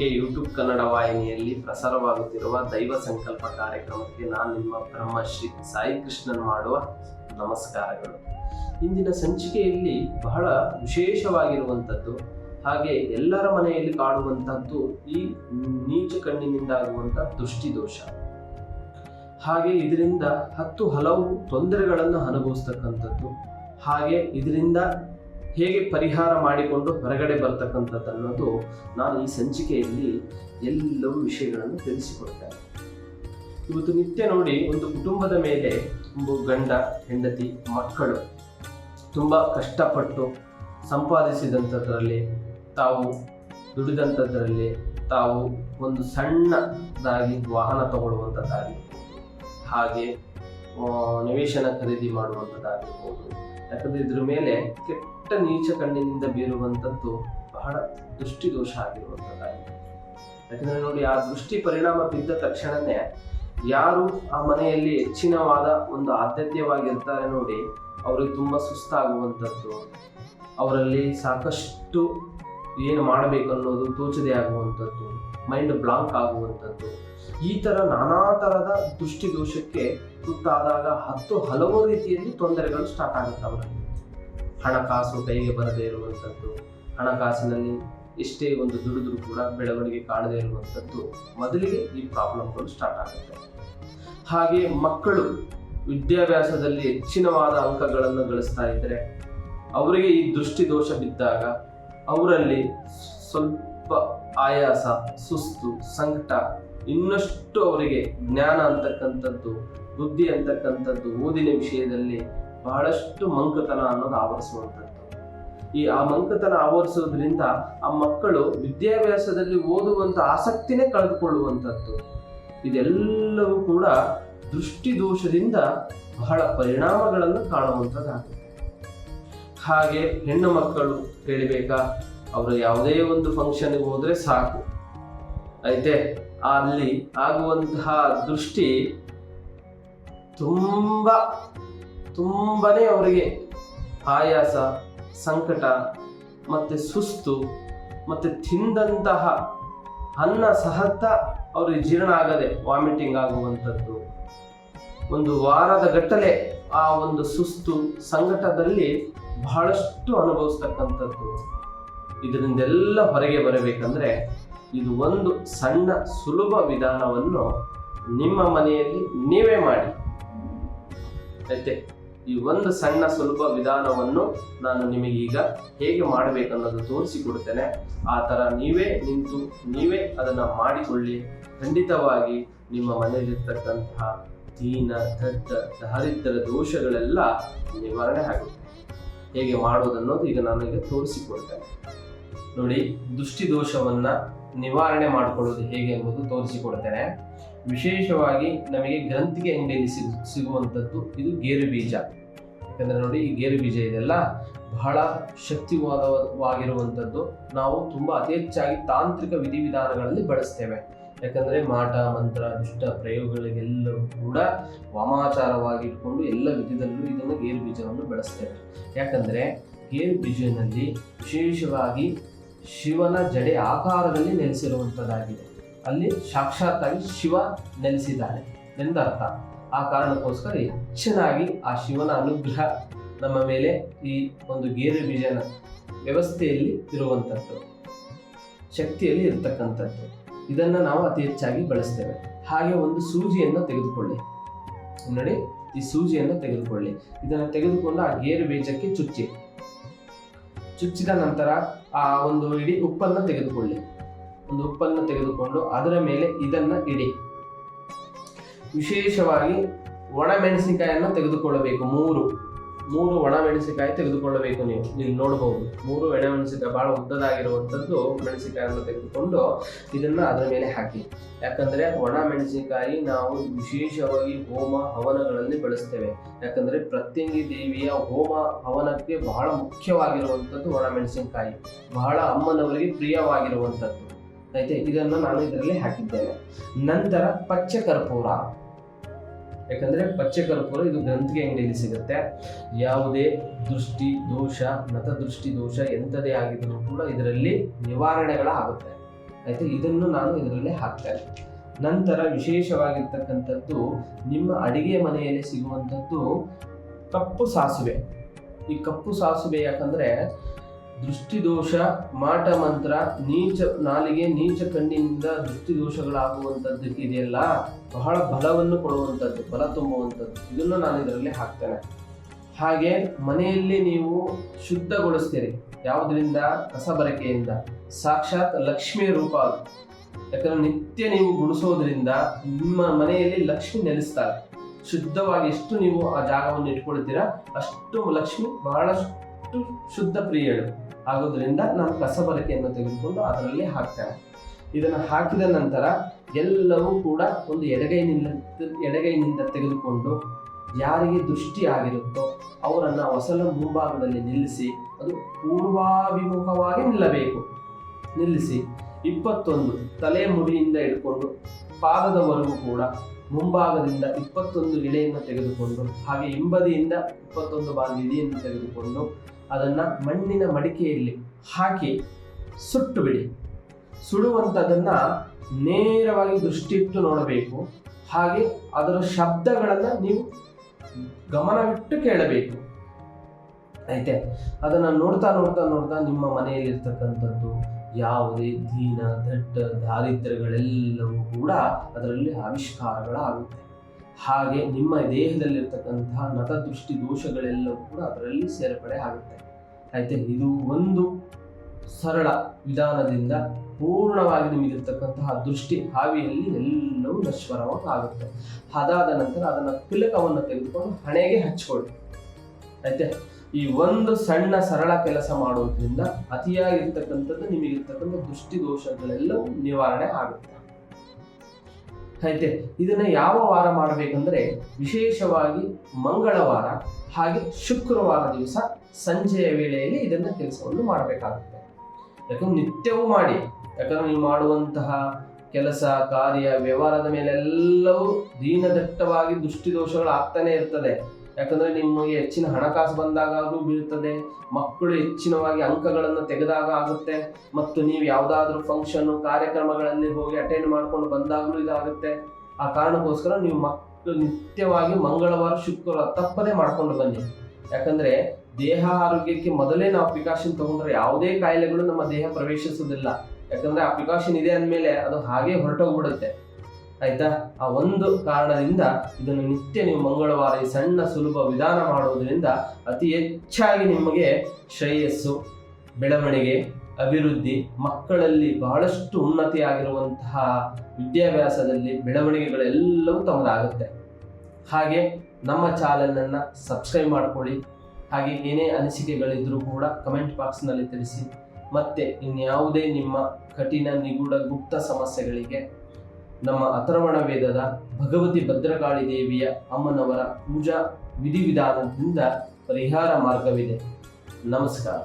ನಂಬಿಕೆ ಯೂಟ್ಯೂಬ್ ಕನ್ನಡ ವಾಹಿನಿಯಲ್ಲಿ ಪ್ರಸಾರವಾಗುತ್ತಿರುವ ದೈವ ಸಂಕಲ್ಪ ಕಾರ್ಯಕ್ರಮಕ್ಕೆ ನಾನು ನಿಮ್ಮ ಬ್ರಹ್ಮಶ್ರೀ ಸಾಯಿ ಕೃಷ್ಣನ್ ಮಾಡುವ ನಮಸ್ಕಾರಗಳು. ಇಂದಿನ ಸಂಚಿಕೆಯಲ್ಲಿ ಬಹಳ ವಿಶೇಷವಾಗಿರುವಂಥದ್ದು, ಹಾಗೆ ಎಲ್ಲರ ಮನೆಯಲ್ಲಿ ಕಾಣುವಂಥದ್ದು ಈ ನೀಚ ಕಣ್ಣಿನಿಂದಾಗುವಂಥ ದೃಷ್ಟಿದೋಷ. ಹಾಗೆ ಇದರಿಂದ ಹತ್ತು ಹಲವು ತೊಂದರೆಗಳನ್ನು ಅನುಭವಿಸ್ತಕ್ಕಂಥದ್ದು, ಹಾಗೆ ಇದರಿಂದ ಹೇಗೆ ಪರಿಹಾರ ಮಾಡಿಕೊಂಡು ಹೊರಗಡೆ ಬರ್ತಕ್ಕಂಥದ್ದು ಅನ್ನೋದು ನಾನು ಈ ಸಂಚಿಕೆಯಲ್ಲಿ ಎಲ್ಲವೂ ವಿಷಯಗಳನ್ನು ತಿಳಿಸಿಕೊಡ್ತೇನೆ. ಇವತ್ತು ನಿತ್ಯ ನೋಡಿ ಒಂದು ಕುಟುಂಬದ ಮೇಲೆ ಒಂದು ಗಂಡ, ಹೆಂಡತಿ, ಮಕ್ಕಳು ತುಂಬ ಕಷ್ಟಪಟ್ಟು ಸಂಪಾದಿಸಿದಂಥದ್ರಲ್ಲಿ ತಾವು ದುಡಿದಂಥದ್ರಲ್ಲಿ ತಾವು ಒಂದು ಸಣ್ಣದಾಗಿ ವಾಹನ ತಗೊಳ್ಳುವಂಥದ್ದಾಗಿ ಹಾಗೆ ನಿವೇಶನ ಖರೀದಿ ಮಾಡುವಂಥದ್ದಾಗಿರ್ಬೋದು. ಯಾಕಂದ್ರೆ ಇದ್ರ ಮೇಲೆ ಕೆಟ್ಟ ನೀಚ ಕಣ್ಣಿನಿಂದ ಬೀರುವಂಥದ್ದು ಬಹಳ ದೃಷ್ಟಿದೋಷ ಆಗಿರುವಂಥದ್ದಾಗಿದೆ. ಯಾಕಂದ್ರೆ ನೋಡಿ, ಆ ದೃಷ್ಟಿ ಪರಿಣಾಮ ಬಿದ್ದ ತಕ್ಷಣನೇ ಯಾರು ಆ ಮನೆಯಲ್ಲಿ ಹೆಚ್ಚಿನವಾದ ಒಂದು ಆದ್ಯತೆಯವಾಗಿರ್ತಾರೆ ನೋಡಿ, ಅವ್ರಿಗೆ ತುಂಬ ಸುಸ್ತಾಗುವಂಥದ್ದು. ಅವರಲ್ಲಿ ಸಾಕಷ್ಟು ಏನು ಮಾಡಬೇಕು ಅನ್ನೋದು ತೋಚದೆ ಆಗುವಂಥದ್ದು. ಮೈಂಡ್ ಬ್ಲಾಂಕ್ ಆಗುವಂಥದ್ದು. ಈ ಥರ ನಾನಾ ಥರದ ದೃಷ್ಟಿದೋಷಕ್ಕೆ ತುತ್ತಾದಾಗ ಹತ್ತು ಹಲವು ರೀತಿಯಲ್ಲಿ ತೊಂದರೆಗಳು ಸ್ಟಾರ್ಟ್ ಆಗುತ್ತೆ ಅವರಲ್ಲಿ. ಹಣಕಾಸು ಕೈಗೆ ಬರದೇ ಇರುವಂಥದ್ದು, ಹಣಕಾಸಿನಲ್ಲಿ ಎಷ್ಟೇ ಒಂದು ದುಡಿದ್ರು ಕೂಡ ಬೆಳವಣಿಗೆ ಕಾಣದೇ ಇರುವಂಥದ್ದು ಮೊದಲಿಗೆ ಈ ಪ್ರಾಬ್ಲಮ್ಗಳು ಸ್ಟಾರ್ಟ್ ಆಗುತ್ತೆ. ಹಾಗೆ ಮಕ್ಕಳು ವಿದ್ಯಾಭ್ಯಾಸದಲ್ಲಿ ಹೆಚ್ಚಿನವಾದ ಅಂಕಗಳನ್ನು ಗಳಿಸ್ತಾ ಇದ್ದರೆ ಅವರಿಗೆ ಈ ದೃಷ್ಟಿ ದೋಷ ಬಿದ್ದಾಗ, ಅವರಲ್ಲಿ ಸ್ವಲ್ಪ ಆಯಾಸ, ಸುಸ್ತು, ಸಂಕಟ, ಇನ್ನಷ್ಟು ಅವರಿಗೆ ಜ್ಞಾನ ಅಂತಕ್ಕಂಥದ್ದು, ಬುದ್ಧಿ ಅಂತಕ್ಕಂಥದ್ದು ಓದಿನ ವಿಷಯದಲ್ಲಿ ಬಹಳಷ್ಟು ಮಂಕತನ ಅನ್ನೋದು ಆವರಿಸುವಂಥದ್ದು. ಈ ಆ ಮಂಕತನ ಆವರಿಸೋದ್ರಿಂದ ಆ ಮಕ್ಕಳು ವಿದ್ಯಾಭ್ಯಾಸದಲ್ಲಿ ಓದುವಂತ ಆಸಕ್ತಿನೇ ಕಳೆದುಕೊಳ್ಳುವಂಥದ್ದು. ಇದೆಲ್ಲವೂ ಕೂಡ ದೃಷ್ಟಿ ದೋಷದಿಂದ ಬಹಳ ಪರಿಣಾಮಗಳನ್ನು ಕಾಣುವಂಥದ್ದಾಗುತ್ತೆ ಹಾಗೆ ಹೆಣ್ಣು ಮಕ್ಕಳು ಕೇಳಬೇಕಾ? ಅವರು ಯಾವುದೇ ಒಂದು ಫಂಕ್ಷನ್ಗೆ ಹೋದರೆ ಸಾಕು. ಐತೆ ಅಲ್ಲಿ ಆಗುವಂತಹ ದೃಷ್ಟಿ ತುಂಬ, ತುಂಬನೇ ಅವರಿಗೆ ಆಯಾಸ, ಸಂಕಟ ಮತ್ತೆ ಸುಸ್ತು ಮತ್ತೆ ತಿಂದಂತಹ ಅನ್ನ ಸಹತ ಅವರಿಗೆ ಜೀರ್ಣ ಆಗದೆ ವಾಮಿಟಿಂಗ್ ಆಗುವಂಥದ್ದು. ಒಂದು ವಾರದ ಗಟ್ಟಲೆ ಆ ಒಂದು ಸುಸ್ತು, ಸಂಕಟದಲ್ಲಿ ಬಹಳಷ್ಟು ಅನುಭವಿಸ್ತಕ್ಕಂಥದ್ದು. ಇದರಿಂದೆಲ್ಲ ಹೊರಗೆ ಬರಬೇಕಂದ್ರೆ ಇದು ಒಂದು ಸಣ್ಣ ಸುಲಭ ವಿಧಾನವನ್ನು ನಿಮ್ಮ ಮನೆಯಲ್ಲಿ ನೀವೇ ಮಾಡಿ. ಆಯ್ತೆ? ಈ ಒಂದು ಸಣ್ಣ ಸುಲಭ ವಿಧಾನವನ್ನು ನಾನು ನಿಮಗೀಗ ಹೇಗೆ ಮಾಡಬೇಕನ್ನೋದು ತೋರಿಸಿಕೊಡ್ತೇನೆ. ಆ ಥರ ನೀವೇ ನಿಂತು ನೀವೇ ಅದನ್ನು ಮಾಡಿಕೊಳ್ಳಿ. ಖಂಡಿತವಾಗಿ ನಿಮ್ಮ ಮನೆಯಲ್ಲಿರ್ತಕ್ಕಂತಹ ದೀನ, ದಡ್ಡ, ದಾರಿದ್ರ ದೋಷಗಳೆಲ್ಲ ನಿವಾರಣೆ ಆಗುತ್ತೆ. ಹೇಗೆ ಮಾಡುವುದನ್ನೋದು ಈಗ ನಾನು ಈಗ ತೋರಿಸಿಕೊಡ್ತೇನೆ. ನೋಡಿ ದೃಷ್ಟಿ ದೋಷವನ್ನ ನಿವಾರಣೆ ಮಾಡಿಕೊಳ್ಳೋದು ಹೇಗೆ ಎಂಬುದು ತೋರಿಸಿಕೊಡ್ತೇನೆ. ವಿಶೇಷವಾಗಿ ನಮಗೆ ಗ್ರಂಥಿಗೆ ಅಂಗಡಿಯಲ್ಲಿ ಸಿಗು, ಸಿಗುವಂಥದ್ದು ಇದು ಗೇರು ಬೀಜ. ಯಾಕಂದ್ರೆ ನೋಡಿ, ಈ ಗೇರು ಬೀಜ ಇದೆಲ್ಲ ಬಹಳ ಶಕ್ತಿವಾದವಾಗಿರುವಂಥದ್ದು. ನಾವು ತುಂಬಾ ಅತಿ ಹೆಚ್ಚಾಗಿ ತಾಂತ್ರಿಕ ವಿಧಿವಿಧಾನಗಳಲ್ಲಿ ಬಳಸ್ತೇವೆ. ಯಾಕಂದ್ರೆ ಮಾಟ, ಮಂತ್ರ, ದುಷ್ಟ ಪ್ರಯೋಗಗಳಿಗೆಲ್ಲರೂ ಕೂಡ ವಾಮಾಚಾರವಾಗಿ ಇಟ್ಕೊಂಡು ಎಲ್ಲ ವಿಧದಲ್ಲೂ ಇದನ್ನು ಗೇರು ಬೀಜವನ್ನು ಬಳಸ್ತೇವೆ. ಯಾಕಂದ್ರೆ ಗೇರು ಬೀಜನಲ್ಲಿ ವಿಶೇಷವಾಗಿ ಶಿವನ ಜಡೆ ಆಕಾರದಲ್ಲಿ ನೆಲೆಸಿರುವಂಥದ್ದಾಗಿದೆ ಅಲ್ಲಿ ಸಾಕ್ಷಾತ್ತಾಗಿ ಶಿವ ನೆಲೆಸಿದ್ದಾನೆ ಎಂದರ್ಥ. ಆ ಕಾರಣಕ್ಕೋಸ್ಕರ ಹೆಚ್ಚಿನಾಗಿ ಆ ಶಿವನ ಅನುಗ್ರಹ ನಮ್ಮ ಮೇಲೆ ಈ ಒಂದು ಗೇರು ಬೀಜನ ವ್ಯವಸ್ಥೆಯಲ್ಲಿ ಇರುವಂಥದ್ದು ಶಕ್ತಿಯಲ್ಲಿ ಇರತಕ್ಕಂಥದ್ದು. ಇದನ್ನು ನಾವು ಅತಿ ಹೆಚ್ಚಾಗಿ ಬಳಸ್ತೇವೆ. ಹಾಗೆ ಒಂದು ಸೂಜಿಯನ್ನು ತೆಗೆದುಕೊಳ್ಳಿ. ನೋಡಿ, ಈ ಸೂಜಿಯನ್ನು ತೆಗೆದುಕೊಳ್ಳಿ. ಇದನ್ನು ತೆಗೆದುಕೊಂಡು ಆ ಗೇರು ಬೀಜಕ್ಕೆ ಚುಚ್ಚಿ. ಚುಚ್ಚಿದ ನಂತರ ಆ ಒಂದು ಇಡಿ ಉಪ್ಪನ್ನು ತೆಗೆದುಕೊಳ್ಳಿ. ಒಂದು ಉಪ್ಪನ್ನು ತೆಗೆದುಕೊಂಡು ಅದರ ಮೇಲೆ ಇದನ್ನ ಇಡಿ. ವಿಶೇಷವಾಗಿ ಒಣ ಮೆಣಸಿನಕಾಯನ್ನು ತೆಗೆದುಕೊಳ್ಳಬೇಕು ಮೂರು. ಮೂರು ಒಣ ಮೆಣಸಿನಕಾಯಿ ತೆಗೆದುಕೊಳ್ಳಬೇಕು ನೀವು. ಇಲ್ಲಿ ನೋಡಬಹುದು ಮೂರು ಒಣ ಮೆಣಸಿನಕಾಯಿ ಬಹಳ ಉದ್ದದಾಗಿರುವಂಥದ್ದು ಮೆಣಸಿನಕಾಯನ್ನು ತೆಗೆದುಕೊಂಡು ಇದನ್ನ ಅದರ ಮೇಲೆ ಹಾಕಿ. ಯಾಕಂದ್ರೆ ಒಣ ಮೆಣಸಿನಕಾಯಿ ನಾವು ವಿಶೇಷವಾಗಿ ಹೋಮ ಹವನಗಳಲ್ಲಿ ಬಳಸ್ತೇವೆ. ಯಾಕಂದ್ರೆ ಪ್ರತ್ಯಂಗಿ ದೇವಿಯ ಹೋಮ ಹವನಕ್ಕೆ ಬಹಳ ಮುಖ್ಯವಾಗಿರುವಂಥದ್ದು ಒಣ ಮೆಣಸಿನಕಾಯಿ ಬಹಳ ಅಮ್ಮನವರಿಗೆ ಪ್ರಿಯವಾಗಿರುವಂಥದ್ದು. ಆಯ್ತಾ? ಇದನ್ನು ನಾನು ಇದರಲ್ಲಿ ಹಾಕಿದ್ದೇನೆ. ನಂತರ ಪಚ್ಚ ಕರ್ಪೂರ ಯಾಕಂದ್ರೆ ಪಚ್ಚೆ ಕರ್ಪೂರ ಇದು ಗ್ರಂಥಿಗೆ ಅಂಗಡಿಯಲ್ಲಿ ಸಿಗುತ್ತೆ. ಯಾವುದೇ ದೃಷ್ಟಿ, ದೋಷ ನತದೃಷ್ಟಿ ದೋಷ ಎಂಥದೇ ಆಗಿದ್ರು ಕೂಡ ಇದರಲ್ಲಿ ನಿವಾರಣೆಗಳಾಗುತ್ತೆ ಆಯಿತು? ಇದನ್ನು ನಾನು ಇದರಲ್ಲಿ ಹಾಕ್ತೇನೆ. ನಂತರ ವಿಶೇಷವಾಗಿರ್ತಕ್ಕಂಥದ್ದು ನಿಮ್ಮ ಅಡಿಗೆ ಮನೆಯಲ್ಲಿ ಸಿಗುವಂಥದ್ದು ಕಪ್ಪು ಸಾಸಿವೆ. ಈ ಕಪ್ಪು ಸಾಸಿವೆ ಯಾಕಂದ್ರೆ ದೃಷ್ಟಿದೋಷ ಮಾಟ ಮಂತ್ರ ನೀಚ, ನಾಲಿಗೆ ನೀಚ ಕಣ್ಣಿನಿಂದ ದೃಷ್ಟಿದೋಷಗಳಾಗುವಂಥದ್ದಕ್ಕೆ ಇದೆಯಲ್ಲ, ಬಹಳ ಬಲವನ್ನು ಕೊಡುವಂಥದ್ದು, ಬಲ ತುಂಬುವಂಥದ್ದು. ಇದನ್ನು ನಾನು ಇದರಲ್ಲಿ ಹಾಕ್ತೇನೆ. ಹಾಗೆ ಮನೆಯಲ್ಲಿ ನೀವು ಶುದ್ಧಗೊಳಿಸ್ತೀರಿ. ಯಾವುದರಿಂದ? ಕಸಬರಕೆಯಿಂದ. ಸಾಕ್ಷಾತ್ ಲಕ್ಷ್ಮಿಯ ರೂಪ ಅದು. ಯಾಕಂದ್ರೆ ನಿತ್ಯ ನೀವು ಗುಣಿಸೋದ್ರಿಂದ ನಿಮ್ಮ ಮನೆಯಲ್ಲಿ ಲಕ್ಷ್ಮಿ ನೆಲೆಸ್ತಾರೆ. ಶುದ್ಧವಾಗಿ ಎಷ್ಟು ನೀವು ಆ ಜಾಗವನ್ನು ಇಟ್ಕೊಳ್ತೀರಾ, ಅಷ್ಟು ಲಕ್ಷ್ಮಿ ಬಹಳಷ್ಟು ಶುದ್ಧ ಪ್ರಿಯಳು. ಆಗೋದ್ರಿಂದ ನಾನು ಕಸಬಲಕೆಯನ್ನು ತೆಗೆದುಕೊಂಡು ಅದರಲ್ಲಿ ಹಾಕ್ತೇನೆ. ಇದನ್ನು ಹಾಕಿದ ನಂತರ ಎಲ್ಲವೂ ಕೂಡ ಒಂದು ಎಡಗೈನಿಂದ ಎಡಗೈನಿಂದ ತೆಗೆದುಕೊಂಡು ಯಾರಿಗೆ ದೃಷ್ಟಿ ಆಗಿರುತ್ತೋ ಅವರನ್ನು ಹೊಸಲ ಮುಂಭಾಗದಲ್ಲಿ ನಿಲ್ಲಿಸಿ, ಅದು ಪೂರ್ವಾಭಿಮುಖವಾಗಿ ನಿಲ್ಲಬೇಕು. ನಿಲ್ಲಿಸಿ, ಇಪ್ಪತ್ತೊಂದು ತಲೆ ಮುಡಿಯಿಂದ ಹಿಡ್ಕೊಂಡು ಪಾದದವರೆಗೂ ಕೂಡ ಮುಂಭಾಗದಿಂದ ಇಪ್ಪತ್ತೊಂದು ಇಳೆಯನ್ನು ತೆಗೆದುಕೊಂಡು, ಹಾಗೆ ಹಿಂಬದಿಯಿಂದ ಇಪ್ಪತ್ತೊಂದು ಬಾರಿ ಇಳಿಯನ್ನು ತೆಗೆದುಕೊಂಡು ಅದನ್ನು ಮಣ್ಣಿನ ಮಡಿಕೆಯಲ್ಲಿ ಹಾಕಿ ಸುಟ್ಟು ಬಿಡಿ. ಸುಡುವಂಥದ್ದನ್ನು ನೇರವಾಗಿ ದೃಷ್ಟಿಟ್ಟು ನೋಡಬೇಕು. ಹಾಗೆ ಅದರ ಶಬ್ದಗಳನ್ನು ನೀವು ಗಮನವಿಟ್ಟು ಕೇಳಬೇಕು. ಐತೆ ಅದನ್ನು ನೋಡ್ತಾ ನೋಡ್ತಾ ನೋಡ್ತಾ ನಿಮ್ಮ ಮನೆಯಲ್ಲಿರ್ತಕ್ಕಂಥದ್ದು ಯಾವುದೇ ದೀನ ದಟ್ಟ ದಾರಿದ್ರ್ಯಗಳೆಲ್ಲವೂ ಕೂಡ ಅದರಲ್ಲಿ ಆವಿಷ್ಕಾರಗಳಾಗುತ್ತೆ. ಹಾಗೆ ನಿಮ್ಮ ದೇಹದಲ್ಲಿರ್ತಕ್ಕಂತಹ ನತದೃಷ್ಟಿ ದೋಷಗಳೆಲ್ಲವೂ ಕೂಡ ಅದರಲ್ಲಿ ಸೇರ್ಪಡೆ ಆಗುತ್ತೆ. ಆಯ್ತಾ? ಇದು ಒಂದು ಸರಳ ವಿಧಾನದಿಂದ ಪೂರ್ಣವಾಗಿ ನಿಮಗಿರ್ತಕ್ಕಂತಹ ದೃಷ್ಟಿ ಹಾವಿಯಲ್ಲಿ ಎಲ್ಲವೂ ನಶ್ವರವಾಗಿ ಆಗುತ್ತೆ. ಅದಾದ ನಂತರ ಅದನ್ನ ತಿಲಕವನ್ನು ತೆಗೆದುಕೊಂಡು ಹಣೆಗೆ ಹಚ್ಕೊಳ್ಳಿ. ಆಯ್ತೆ? ಈ ಒಂದು ಸಣ್ಣ ಸರಳ ಕೆಲಸ ಮಾಡೋದ್ರಿಂದ ಅತಿಯಾಗಿರ್ತಕ್ಕಂಥದ್ದು ನಿಮಗಿರ್ತಕ್ಕಂಥ ದೃಷ್ಟಿ ದೋಷಗಳೆಲ್ಲವೂ ನಿವಾರಣೆ ಆಗುತ್ತೆ. ಆಯ್ತೆ ಇದನ್ನ ಯಾವ ವಾರ ಮಾಡಬೇಕಂದ್ರೆ ವಿಶೇಷವಾಗಿ ಮಂಗಳವಾರ ಹಾಗೆ ಶುಕ್ರವಾರ ದಿವಸ ಸಂಜೆಯ ವೇಳೆಯಲ್ಲಿ ಇದನ್ನ ಕೆಲಸವನ್ನು ಮಾಡಬೇಕಾಗುತ್ತೆ. ಯಾಕಂದ್ರೆ ನಿತ್ಯವೂ ಮಾಡಿ, ಯಾಕಂದ್ರೆ ನೀವು ಮಾಡುವಂತಹ ಕೆಲಸ, ಕಾರ್ಯ, ವ್ಯವಹಾರದ ಮೇಲೆಲ್ಲವೂ ದೀನದಟ್ಟವಾಗಿ ದೃಷ್ಟಿದೋಷಗಳು ಆಗ್ತಾನೆ ಇರ್ತದೆ. ಯಾಕಂದ್ರೆ ನಿಮಗೆ ಹೆಚ್ಚಿನ ಹಣಕಾಸು ಬಂದಾಗಲೂ ಬೀಳ್ತದೆ, ಮಕ್ಕಳು ಹೆಚ್ಚಿನವಾಗಿ ಅಂಕಗಳನ್ನು ತೆಗೆದಾಗ ಆಗುತ್ತೆ, ಮತ್ತು ನೀವು ಯಾವುದಾದ್ರೂ ಫಂಕ್ಷನ್ ಕಾರ್ಯಕ್ರಮಗಳಲ್ಲಿ ಹೋಗಿ ಅಟೆಂಡ್ ಮಾಡ್ಕೊಂಡು ಬಂದಾಗಲೂ ಇದಾಗುತ್ತೆ. ಆ ಕಾರಣಕ್ಕೋಸ್ಕರ ನೀವು ಮಕ್ಕಳು ನಿತ್ಯವಾಗಿ ಮಂಗಳವಾರ, ಶುಕ್ರವಾರ ತಪ್ಪದೇ ಮಾಡ್ಕೊಂಡು ಬನ್ನಿ. ಯಾಕಂದ್ರೆ ದೇಹ ಆರೋಗ್ಯಕ್ಕೆ ಮೊದಲೇ ನಾವು ಪ್ರಿಕಾಷನ್ ತಗೊಂಡ್ರೆ ಯಾವುದೇ ಕಾಯಿಲೆಗಳು ನಮ್ಮ ದೇಹ ಪ್ರವೇಶಿಸೋದಿಲ್ಲ ಯಾಕಂದ್ರೆ ಆ ಪ್ರಿಕಾಷನ್ ಇದೆ ಅಂದಮೇಲೆ ಅದು ಹಾಗೆ ಹೊರಟೋಗ್ಬಿಡುತ್ತೆ. ಆಯ್ತಾ? ಆ ಒಂದು ಕಾರಣದಿಂದ ಇದನ್ನು ನಿತ್ಯ ನೀವು ಮಂಗಳವಾರ ಈ ಸಣ್ಣ ಸುಲಭ ವಿಧಾನ ಮಾಡುವುದರಿಂದ ಅತಿ ಹೆಚ್ಚಾಗಿ ನಿಮಗೆ ಶ್ರೇಯಸ್ಸು, ಬೆಳವಣಿಗೆ, ಅಭಿವೃದ್ಧಿ, ಮಕ್ಕಳಲ್ಲಿ ಬಹಳಷ್ಟು ಉನ್ನತಿಯಾಗಿರುವಂತಹ ವಿದ್ಯಾಭ್ಯಾಸದಲ್ಲಿ ಬೆಳವಣಿಗೆಗಳೆಲ್ಲವೂ ತಮ್ಮದಾಗುತ್ತೆ. ಹಾಗೆ ನಮ್ಮ ಚಾನಲನ್ನು ಸಬ್ಸ್ಕ್ರೈಬ್ ಮಾಡ್ಕೊಳ್ಳಿ. ಹಾಗೆ ಏನೇ ಅನಿಸಿಕೆಗಳಿದ್ರೂ ಕೂಡ ಕಮೆಂಟ್ ಬಾಕ್ಸ್ನಲ್ಲಿ ತಿಳಿಸಿ. ಮತ್ತೆ ಇನ್ಯಾವುದೇ ನಿಮ್ಮ ಕಠಿಣ ನಿಗೂಢ ಗುಪ್ತ ಸಮಸ್ಯೆಗಳಿಗೆ ನಮ್ಮ ಅಥರ್ವಣ ವೇದದ ಭಗವತಿ ಭದ್ರಕಾಳಿ ದೇವಿಯ ಅಮ್ಮನವರ ಪೂಜಾ ವಿಧಿವಿಧಾನದಿಂದ ಪರಿಹಾರ ಮಾರ್ಗವಿದೆ. ನಮಸ್ಕಾರ.